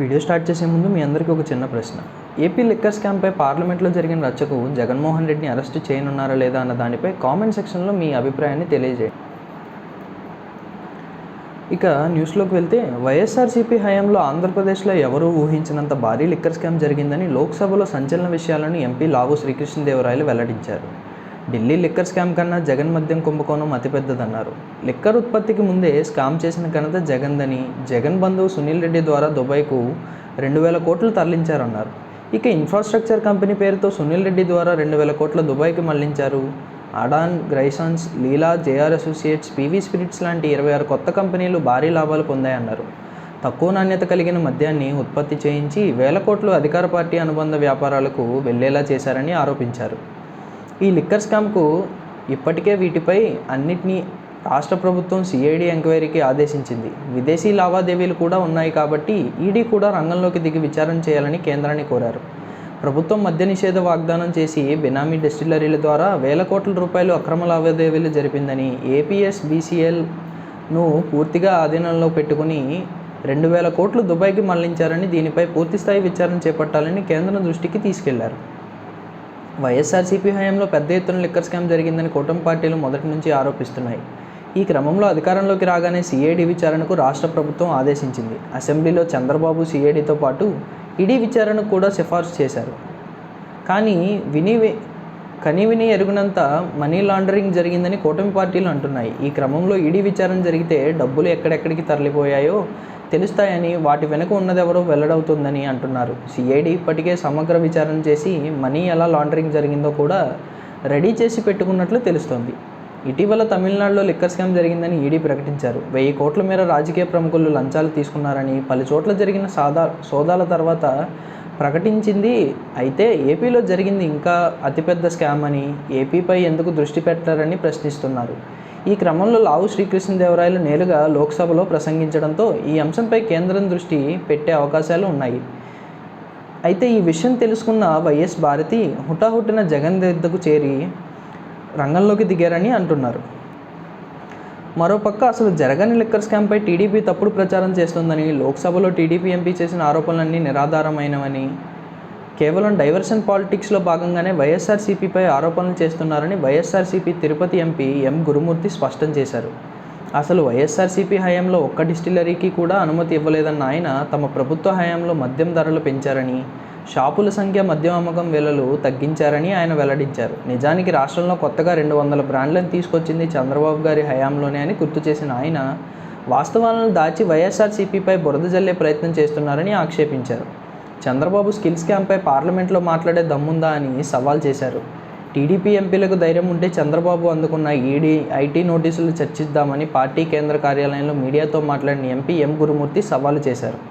Video start చేసే ముందు మీ అందరికీ ఒక చిన్న ప్రశ్న. ఏపీ లిక్కర్ స్కామ్పై పార్లమెంట్లో జరిగిన రచ్చకు జగన్మోహన్ రెడ్డిని అరెస్టు చేయనున్నారా లేదా అన్న దానిపై కామెంట్ సెక్షన్లో మీ అభిప్రాయాన్ని తెలియజేయండి. ఇక న్యూస్లోకి వెళ్తే వైఎస్ఆర్సీపీ హయాంలో ఆంధ్రప్రదేశ్లో ఎవరూ ఊహించినంత భారీ లిక్కర్ స్కామ్ జరిగిందని లోక్సభలో సంచలన విషయాలను ఎంపీ లావు శ్రీకృష్ణదేవరాయలు వెల్లడించారు. ఢిల్లీ లిక్కర్ స్కామ్ కన్నా జగన్ మద్యం కుంభకోణం అతిపెద్దదన్నారు లిక్కర్ ఉత్పత్తికి ముందే స్కామ్ చేసిన ఘనత జగన్దని జగన్ బంధువు సునీల్ రెడ్డి ద్వారా దుబాయ్కు రెండు వేల కోట్లు తరలించారన్నారు. ఇక ఇన్ఫ్రాస్ట్రక్చర్ కంపెనీ పేరుతో సునీల్ రెడ్డి ద్వారా రెండు వేల కోట్ల దుబాయ్కి మళ్ళించారు. అడాన్ గ్రైసాన్స్ Leela JR associates PV spirits లాంటి ఇరవై ఆరు కొత్త కంపెనీలు భారీ లాభాలు పొందాయన్నారు. తక్కువ నాణ్యత కలిగిన మద్యాన్ని ఉత్పత్తి చేయించి వేల కోట్లు అధికార పార్టీ అనుబంధ వ్యాపారాలకు వెళ్ళేలా చేశారని ఆరోపించారు. ఈ లిక్కర్ స్కామ్కు ఇప్పటికే వీటిపై అన్నిటినీ రాష్ట్ర ప్రభుత్వం సిఐడి ఎంక్వైరీకి ఆదేశించింది. విదేశీ లావాదేవీలు కూడా ఉన్నాయి కాబట్టి ఈడీ కూడా రంగంలోకి దిగి విచారణ చేయాలని కేంద్రాన్ని కోరారు. ప్రభుత్వం మద్య నిషేధ వాగ్దానం చేసి బినామీ డిస్టిలరీల ద్వారా వేల కోట్ల రూపాయలు అక్రమ లావాదేవీలు జరిపిందని ఏపీఎస్ బీసీఎల్ను పూర్తిగా ఆధీనంలో పెట్టుకుని రెండు వేల కోట్లు దుబాయ్కి మళ్ళించారని దీనిపై పూర్తిస్థాయి విచారణ చేపట్టాలని కేంద్రం దృష్టికి తీసుకెళ్ళారు. వైఎస్ఆర్సీపీ హయాంలో పెద్ద ఎత్తున లిక్కర్ స్కామ్ జరిగిందని కూటమి పార్టీలు మొదటి నుంచి ఆరోపిస్తున్నాయి. ఈ క్రమంలో అధికారంలోకి రాగానే సిఐడి విచారణకు రాష్ట్ర ప్రభుత్వం ఆదేశించింది. అసెంబ్లీలో చంద్రబాబు సిఐడితో పాటు ఈడీ విచారణకు కూడా సిఫార్సు చేశారు. కానీ విని కని విని ఎరుగునంత మనీ లాండరింగ్ జరిగిందని కూటమి పార్టీలు అంటున్నాయి. ఈ క్రమంలో ఈడీ విచారణ జరిగితే డబ్బులు ఎక్కడెక్కడికి తరలిపోయాయో తెలుస్తాయని వాటి వెనుక ఉన్నదెవరో వెల్లడవుతుందని అంటున్నారు. సిఐడి ఇప్పటికే సమగ్ర విచారణ చేసి మనీ ఎలా లాండరింగ్ జరిగిందో కూడా రెడీ చేసి పెట్టుకున్నట్లు తెలుస్తోంది. ఇటీవల తమిళనాడులో లిక్కర్ స్కామ్ జరిగిందని ఈడీ ప్రకటించారు. వెయ్యి కోట్ల మేర రాజకీయ ప్రముఖులు లంచాలు తీసుకున్నారని పలు చోట్ల జరిగిన సాదా సోదాల తర్వాత ప్రకటించింది. అయితే ఏపీలో జరిగింది ఇంకా అతిపెద్ద స్కామ్ అని ఏపీపై ఎందుకు దృష్టి పెట్టారని ప్రశ్నిస్తున్నారు. ఈ క్రమంలో లావు శ్రీకృష్ణదేవరాయలు నేరుగా లోక్సభలో ప్రసంగించడంతో ఈ అంశంపై కేంద్రం దృష్టి పెట్టే అవకాశాలు ఉన్నాయి. అయితే ఈ విషయం తెలుసుకున్న వైఎస్ భారతి హుటాహుటిన జగన్ దగ్గరకు చేరి రంగంలోకి దిగారని అంటున్నారు. మరోపక్క అసలు జరగని లిక్కర్ స్కామ్పై టీడీపీ తప్పుడు ప్రచారం చేస్తోందని లోక్సభలో టీడీపీ ఎంపీ చేసిన ఆరోపణలన్నీ నిరాధారమైనవని. కేవలం డైవర్షన్ పాలిటిక్స్లో భాగంగానే వైఎస్ఆర్సీపీపై ఆరోపణలు చేస్తున్నారని YSRCP Tirupati MP M Gurumurthy స్పష్టం చేశారు. అసలు వైఎస్ఆర్సీపీ హయాంలో ఒక్క డిస్టిలరీకి కూడా అనుమతి ఇవ్వలేదన్న ఆయన తమ ప్రభుత్వ హయాంలో మద్యం ధరలు పెంచారని షాపుల సంఖ్య మద్యం అమ్మకం వేలలు తగ్గించారని ఆయన వెల్లడించారు. నిజానికి రాష్ట్రంలో కొత్తగా రెండు వందల బ్రాండ్లను తీసుకొచ్చింది చంద్రబాబు గారి హయాంలోనే అని గుర్తు చేసిన ఆయన వాస్తవాలను దాచి వైఎస్ఆర్సీపీపై బురద జల్లే ప్రయత్నం చేస్తున్నారని ఆక్షేపించారు. చంద్రబాబు స్కిల్స్ క్యాంప్పై పార్లమెంట్లో మాట్లాడే దమ్ముందా అని సవాల్ చేశారు. టీడీపీ ఎంపీలకు ధైర్యం ఉంటే చంద్రబాబు అందుకున్న ఈడీ ఐటీ నోటీసులు చర్చిద్దామని పార్టీ కేంద్ర కార్యాలయంలో మీడియాతో మాట్లాడిన ఎంపీ ఎం. గురుమూర్తి సవాలు చేశారు.